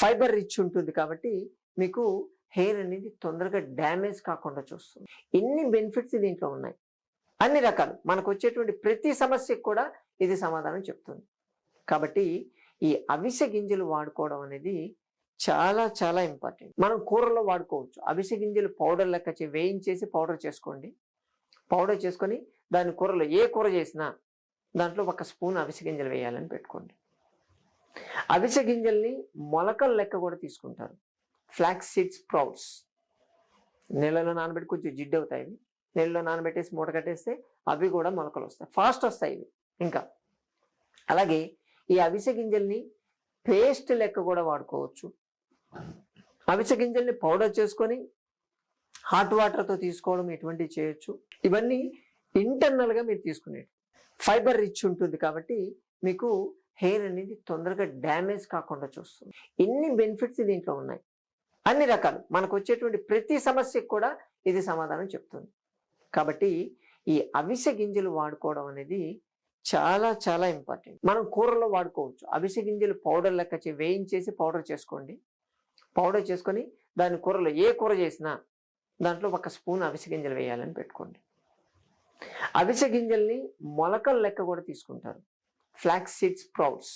Fibre rich ఉంటుంది కాబట్టి మీకు హెయిర్ అనేది తొందరగా డ్యామేజ్ కాకుండా చూస్తుంది. ఎన్ని బెనిఫిట్స్ దీంట్లో ఉన్నాయి? అన్ని రకాలు. మనకు వచ్చేటువంటి ప్రతి సమస్యకు కూడా ఇది సమాధానం చెప్తుంది. కాబట్టి ఈ అవిసె గింజలు వాడుకోవడం అనేది చాలా చాలా ఇంపార్టెంట్. మనం కూరలో వాడుకోవచ్చు. అవిసె గింజలు పౌడర్ లెక్క వేయించేసి పౌడర్ చేసుకోండి. పౌడర్ చేసుకొని దాని కూరలో ఏ కూర చేసినా దాంట్లో ఒక స్పూన్ అవిసె గింజలు వేయాలని పెట్టుకోండి. అవిసె గింజల్ని మొలకల లెక్క కూడా తీసుకుంటారు. ఫ్లాక్స్ సీడ్స్ ప్రౌడ్స్ నీళ్ళలో నానబెట్టి కొంచెం జిడ్డు అవుతాయి ఇవి. నీళ్ళలో నానబెట్టేసి మూట కట్టేస్తే అవి కూడా మొలకలు వస్తాయి. ఫాస్ట్ వస్తాయి ఇవి ఇంకా. అలాగే ఈ అవిసె గింజల్ని పేస్ట్ లెక్క కూడా వాడుకోవచ్చు. అవిసె గింజల్ని పౌడర్ చేసుకొని హాట్ వాటర్తో తీసుకోవడం ఇటువంటివి చేయొచ్చు. ఇవన్నీ ఇంటర్నల్గా మీరు తీసుకునేవి ఫైబర్ రిచ్ ఉంటుంది కాబట్టి మీకు హెయిర్ అనేది తొందరగా డ్యామేజ్ కాకుండా చూస్తుంది. ఎన్ని బెనిఫిట్స్ దీంట్లో ఉన్నాయి? అన్ని రకాలు. మనకు వచ్చేటువంటి ప్రతి సమస్యకు కూడా ఇది సమాధానం చెప్తుంది. కాబట్టి ఈ అవిసె గింజలు వాడుకోవడం అనేది చాలా చాలా ఇంపార్టెంట్. మనం కూరలో వాడుకోవచ్చు. అవిసె గింజలు పౌడర్ లెక్క వేయించేసి పౌడర్ చేసుకోండి. పౌడర్ చేసుకొని దాని కూరలో ఏ కూర చేసినా దాంట్లో ఒక స్పూన్ అవిసె గింజలు వేయాలని పెట్టుకోండి. అవిసె గింజల్ని మొలకల లెక్క కూడా తీసుకుంటారు. Flax seeds sprouts.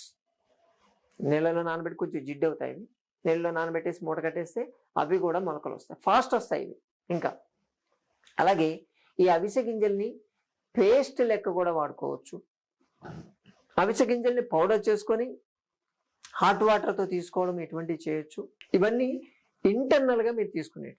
నీళ్ళలో నానబెట్టి కొంచెం జిడ్డు అవుతాయి ఇవి. నీళ్ళలో నానబెట్టేసి మూట కట్టేస్తే అవి కూడా మొలకలు వస్తాయి. ఫాస్ట్ వస్తాయి ఇవి ఇంకా. అలాగే ఈ అవిసె గింజల్ని పేస్ట్ లెక్క కూడా వాడుకోవచ్చు. అవిసె గింజల్ని పౌడర్ చేసుకొని హాట్ వాటర్తో తీసుకోవడం ఇటువంటివి చేయొచ్చు. ఇవన్నీ ఇంటర్నల్గా మీరు తీసుకునేవి